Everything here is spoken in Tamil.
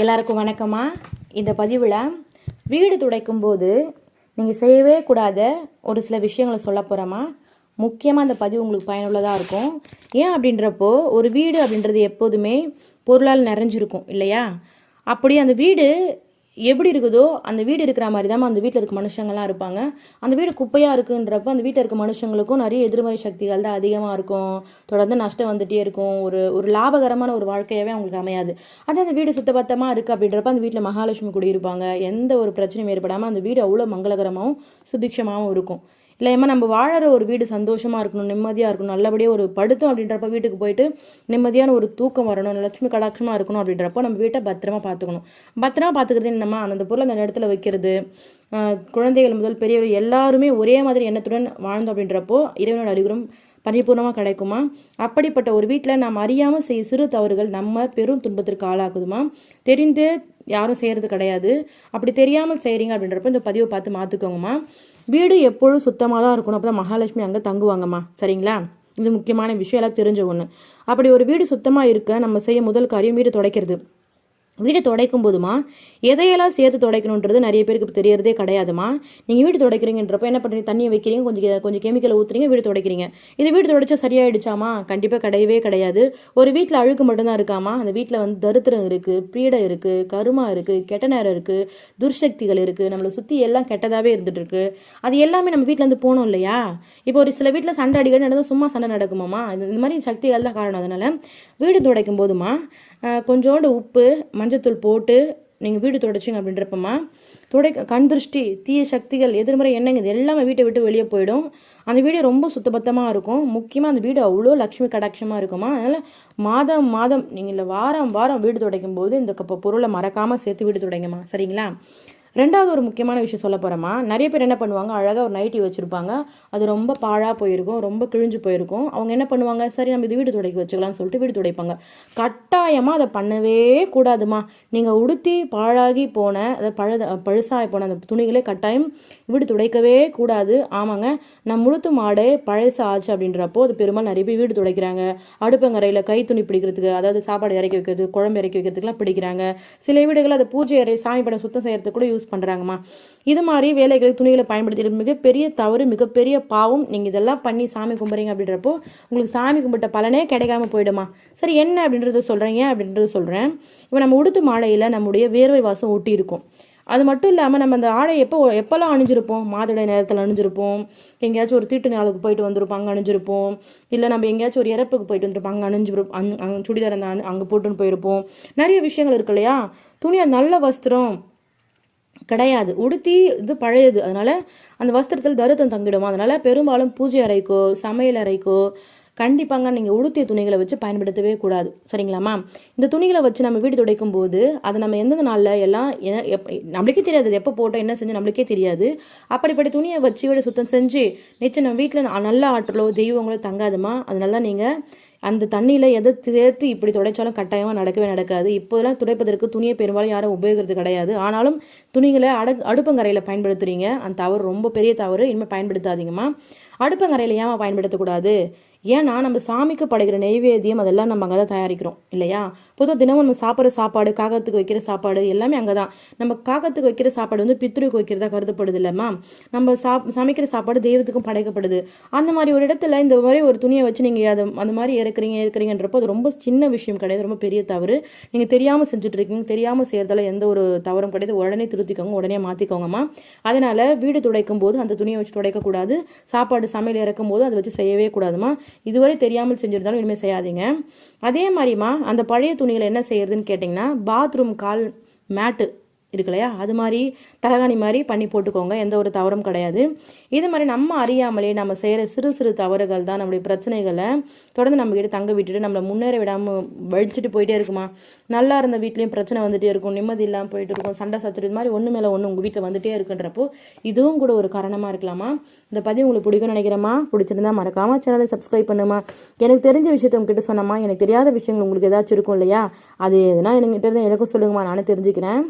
எல்லாருக்கும் வணக்கம்மா. இந்த பதிவில் வீடு துடைக்கும் போது நீங்கள் செய்யவே கூடாத ஒரு சில விஷயங்களை சொல்ல போகிறோமா முக்கியமாக அந்த பதிவு உங்களுக்கு பயனுள்ளதாக இருக்கும். ஏன் அப்படின்றப்போ ஒரு வீடு அப்படின்றது எப்போதுமே பொருளால் நிறைஞ்சிருக்கும் இல்லையா? அப்படி அந்த வீடு எப்படி இருக்குதோ அந்த வீடு இருக்கிற மாதிரி தான் அந்த வீட்டில் இருக்க மனுஷங்கள்லாம் இருப்பாங்க. அந்த வீடு குப்பையாக இருக்குன்றப்போ அந்த வீட்டில் இருக்க மனுஷங்களுக்கும் நிறைய எதிர்மறை சக்திகள் தான் அதிகமாக இருக்கும். தொடர்ந்து நஷ்டம் வந்துகிட்டே இருக்கும். ஒரு ஒரு லாபகரமான ஒரு வாழ்க்கையாகவே அவங்களுக்கு அமையாது. அதே அந்த வீடு சுத்தபத்தமாக இருக்குது அப்படின்றப்ப அந்த வீட்டில் மகாலட்சுமி குடியிருப்பாங்க. எந்த ஒரு பிரச்சனையும் ஏற்படாமல் அந்த வீடு அவ்வளோ மங்களகரமாகவும் சுபிக்ஷமாகவும் இருக்கும். இல்லையம்மா நம்ம வாழற ஒரு வீடு சந்தோஷமாக இருக்கணும் நிம்மதியாக இருக்கணும் நல்லபடியாக ஒரு படுத்தோம் அப்படின்றப்ப வீட்டுக்கு போயிட்டு நிம்மதியான ஒரு தூக்கம் வரணும் லட்சுமி கடாட்சமாக இருக்கணும் அப்படின்றப்போ நம்ம வீட்டை பத்திரமா பார்த்துக்கணும். பத்திரமா பார்த்துக்கிறது என்னம்மா அந்த பொருளை அந்த இடத்துல வைக்கிறது குழந்தைகள் முதல் பெரியவர் எல்லாருமே ஒரே மாதிரி எண்ணத்துடன் வாழ்ந்தோம் அப்படின்றப்போ இறைவனோட அறிகுறம் பரிபூர்ணமாக கிடைக்குமா? அப்படிப்பட்ட ஒரு வீட்டில் நாம் அறியாமல் செய்ய சிறு தவறுகள் நம்ம பெரும் துன்பத்திற்கு ஆளாக்குதுமா? தெரிந்து யாரும் செய்கிறது கிடையாது. அப்படி தெரியாமல் செய்கிறீங்க அப்படின்றப்ப இந்த பதிவை பார்த்து மாற்றிக்கோங்கம்மா வீடு எப்பொழுதும் சுத்தமாக தான் இருக்கணும். அப்போ தான் மகாலட்சுமி அங்கே தங்குவாங்கம்மா. சரிங்களா? இது முக்கியமான விஷயம். எல்லாம் தெரிஞ்ச ஒன்று அப்படி ஒரு வீடு சுத்தமாக இருக்க நம்ம செய்ய முதல் காரியம் வீடு துடைக்கிறது. வீடு துடைக்கும் போதுமா எதையெல்லாம் சேர்த்து துடைக்கணுன்றது நிறைய பேருக்கு தெரியறதே கிடையாதுமா? நீங்கள் வீடு துடைக்கிறீங்கன்றப்ப என்ன பண்ணுறீங்க தண்ணியை வைக்கிறீங்க கொஞ்சம் கொஞ்சம் கெமிக்கலை ஊற்றுறீங்க வீடு துடைக்கிறீங்க. இது வீடு துடைச்சா சரியாயிடுச்சாமா? கண்டிப்பாக கிடையவே கிடையாது. ஒரு வீட்டில் அழுக்கு மட்டும்தான் இருக்காமா? அந்த வீட்டில் வந்து தரித்திரம் இருக்குது பீடை இருக்குது கருமா இருக்குது கெட்ட நேரம் இருக்குது துர்சக்திகள் இருக்குது நம்மளை சுற்றி எல்லாம் கெட்டதாகவே இருந்துட்டு இருக்கு. அது எல்லாமே நம்ம வீட்டில் இருந்து போகணும் இல்லையா? இப்போ ஒரு சில வீட்டில் சண்டை அடிக்கடி நடந்தால் சும்மா சண்டை நடக்குமாமா? இந்த மாதிரி சக்திகள் தான் காரணம். அதனால் வீடு துடைக்கும் போதுமா கொஞ்சோண்டு உப்பு மஞ்சத்தூள் போட்டு நீங்கள் வீடு துடைச்சிங்க அப்படின்றப்பமா துடை கண் திருஷ்டி தீய சக்திகள் எதிர்மறை எண்ணங்க இது எல்லாமே வீட்டை விட்டு வெளியே போயிடும். அந்த வீடு ரொம்ப சுத்தபத்தமாக இருக்கும். முக்கியமாக அந்த வீடு அவ்வளோ லக்ஷ்மி கடாட்சமாக இருக்குமா? அதனால் மாதம் மாதம் நீங்கள் இல்லை வாரம் வாரம் வீடு துடைக்கும் போது இந்த கப்ப பொருளை மறக்காமல் சேர்த்து வீடு துடைங்கம்மா. சரிங்களா? ரெண்டாவது ஒரு முக்கியமான விஷயம் சொல்ல போகிறோமா நிறைய பேர் என்ன பண்ணுவாங்க? அழகாக ஒரு நைட்டி வச்சுருப்பாங்க. அது ரொம்ப பாழாக போயிருக்கும் ரொம்ப கிழிஞ்சு போயிருக்கும். அவங்க என்ன பண்ணுவாங்க? சரி நம்ம இது வீடு துடைக்க வச்சுக்கலாம்னு சொல்லிட்டு வீடு துடைப்பாங்க. கட்டாயமாக அதை பண்ணவே கூடாதுமா நீங்கள் உடுத்தி பாழாகி போன அதை பழுத பழுசாகி போன அந்த துணிகளே கட்டாயம் வீடு துடைக்கவே கூடாது. ஆமாங்க. நான் முழுத்து மாடே பழசு ஆச்சு அப்படின்றப்போ அது பெரும்பாலும் நிறைய பேர் வீடு துடைக்கிறாங்க. அடுப்பங்கரையில் கை துணி பிடிக்கிறதுக்கு அதாவது சாப்பாடு இறக்கி வைக்கிறது குழம்பு இறக்கி வைக்கிறதுக்குலாம் பிடிக்கிறாங்க. சில வீடுகள் அதை பூஜை அறை சாமி படம் சுத்தம் செய்கிறதுக்கு கூட யூஸ் பண்ணுறாங்கம்மா இது மாதிரி வேலைகளுக்கு துணிகளை பயன்படுத்திட்டு மிகப்பெரிய தவறு மிகப்பெரிய பாவம் நீங்கள் இதெல்லாம் பண்ணி சாமி கும்பிட்றீங்க அப்படின்றப்போ உங்களுக்கு சாமி கும்பிட்ட பலனே கிடைக்காம போயிடுமா? சரி என்ன அப்படின்றத சொல்கிறேன் ஏன் அப்படின்றத சொல்கிறேன் இப்போ நம்ம உடுத்து மாலையில் நம்முடைய வேர்வை வாசம் ஒட்டி இருக்கும். அது மட்டும் இல்லாமல் நம்ம அந்த ஆடை எப்போ எப்போல்லாம் அணிஞ்சிருப்போம்? மாதுடை நேரத்தில் அணிஞ்சிருப்போம். எங்கேயாச்சும் ஒரு தீட்டு நாளுக்கு போயிட்டு வந்திருப்போம் அங்கே அணிஞ்சிருப்போம். இல்லை நம்ம எங்கேயாச்சும் ஒரு இறப்புக்கு போயிட்டு வந்திருப்போம் அங்கே அணிஞ்சிருப்போம் அங் அங்கே சுடிதார் அந்த அங்கே போட்டுன்னு போயிருப்போம். நிறைய விஷயங்கள் இருக்கு இல்லையா? துணியை நல்ல வஸ்திரம். கிடையாது. உடுத்தி இது பழையது. அதனால அந்த வஸ்திரத்தில் தருத்தம் தங்கிடுமா? அதனால பெரும்பாலும் பூஜை அறைக்கோ சமையல் அறைக்கோ கண்டிப்பாங்க நீங்கள் உடுத்திய துணிகளை வச்சு பயன்படுத்தவே கூடாது. சரிங்களாம்மா இந்த துணிகளை வச்சு நம்ம வீடு துடைக்கும் போது அதை நம்ம எந்தெந்த நாளில் எல்லாம் நம்மளுக்கே தெரியாது. அது எப்போ போட்டோம் என்ன செஞ்சு நம்மளுக்கே தெரியாது. அப்படிப்பட்ட துணியை வச்சு வீடு சுத்தம் செஞ்சு நிச்சயம் நம்ம வீட்டில் நல்ல ஆற்றலோ தெய்வங்களோ தங்காதுமா? அதனால நீங்கள் அந்த தண்ணியில் எதை சேர்த்து இப்படி துடைச்சாலும் கட்டாயமாக நடக்கவே நடக்காது. இப்போதெல்லாம் துடைப்பதற்கு துணியை பெரும்பாலும் யாரும் உபயோகிக்கிறது கிடையாது. ஆனாலும் துணிகளை அட அடுப்பங்கரையில் பயன்படுத்துறீங்க. அந்த தவறு ரொம்ப பெரிய தவறு. இனிமேல் பயன்படுத்தாதீங்கம்மா. அடுப்பங்கரையில் ஏன் பயன்படுத்தக்கூடாது ஏன்னா நம்ம சாமிக்கு படைக்கிற நெய்வேத்தியம் அதெல்லாம் நம்ம அங்கே தான் தயாரிக்கிறோம் இல்லையா? பொதுவாக தினமும் நம்ம சாப்பிட்ற சாப்பாடு காகத்துக்கு வைக்கிற சாப்பாடு எல்லாமே அங்கே தான் நம்ம காகத்துக்கு வைக்கிற சாப்பாடு வந்து பித்ருக்கு வைக்கிறதா கருதப்படுது இல்லைம்மா நம்ம சாப் சமைக்கிற சாப்பாடு தெய்வத்துக்கும் படைக்கப்படுது. அந்த மாதிரி ஒரு இடத்துல இந்த மாதிரி ஒரு துணியை வச்சு நீங்கள் அதை அந்த மாதிரி இறக்குறீங்க இறக்குறீங்கன்றப்போ அது ரொம்ப சின்ன விஷயம் கிடையாது ரொம்ப பெரிய தவறு. நீங்கள் தெரியாமல் செஞ்சுட்டு இருக்கீங்க தெரியாமல் செய்கிறதால எந்த ஒரு தவறும் கிடையாது. உடனே திருத்திக்கோங்க உடனே மாற்றிக்கோங்கம்மா அதனால் வீடு துடைக்கும் போது அந்த துணியை வச்சு துடைக்கக்கூடாது. சாப்பாடு சமையல் இறக்கும் போது அதை வச்சு செய்யவே கூடாதுமா? இதுவரை தெரியாமல் செஞ்சுருந்தாலும் இனிமேல் செய்யாதீங்க. அதே மாதிரிம்மா அந்த பழைய துணிகளை என்ன செய்யறதுன்னு கேட்டிங்கன்னா பாத்ரூம் கால் மேட்டு இருக்கு இல்லையா அது மாதிரி தலகாணி மாதிரி பண்ணி போட்டுக்கோங்க. எந்த ஒரு தவறும் கிடையாது. இது மாதிரி நம்ம அறியாமலே நம்ம செய்கிற சிறு சிறு தவறுகள் தான் நம்மளுடைய பிரச்சனைகளை தொடர்ந்து நம்ம கிட்ட தங்க விட்டுட்டு நம்மளை முன்னேற விடாமல் வழிச்சிட்டு போயிட்டே இருக்குமா? நல்லா இருந்த வீட்லேயும் பிரச்சனை வந்துட்டே இருக்கும். நிம்மதி இல்லாமல் போயிட்டு இருக்கும். சண்டை சச்சரவு இது மாதிரி ஒன்று மேலே ஒன்று உங்கள் வீட்டில் வந்துட்டே இருக்குன்றப்போ இதுவும் கூட ஒரு காரணமாக இருக்கலாமா? இந்த பதிவு உங்களுக்கு பிடிக்கும்னு நினைக்கிறேம்மா. பிடிச்சிருந்தா மறக்காம சேனலை சப்ஸ்கிரைப் பண்ணுமா? எனக்கு தெரிஞ்ச விஷயத்த உங்ககிட்ட சொன்னமா எனக்கு தெரியாத விஷயங்கள் உங்களுக்கு ஏதாச்சும் இருக்கும் இல்லையா? அது எதுனா என்கிட்ட இருந்து எனக்கும் சொல்லுங்கம்மா. நானே தெரிஞ்சுக்கிறேன்.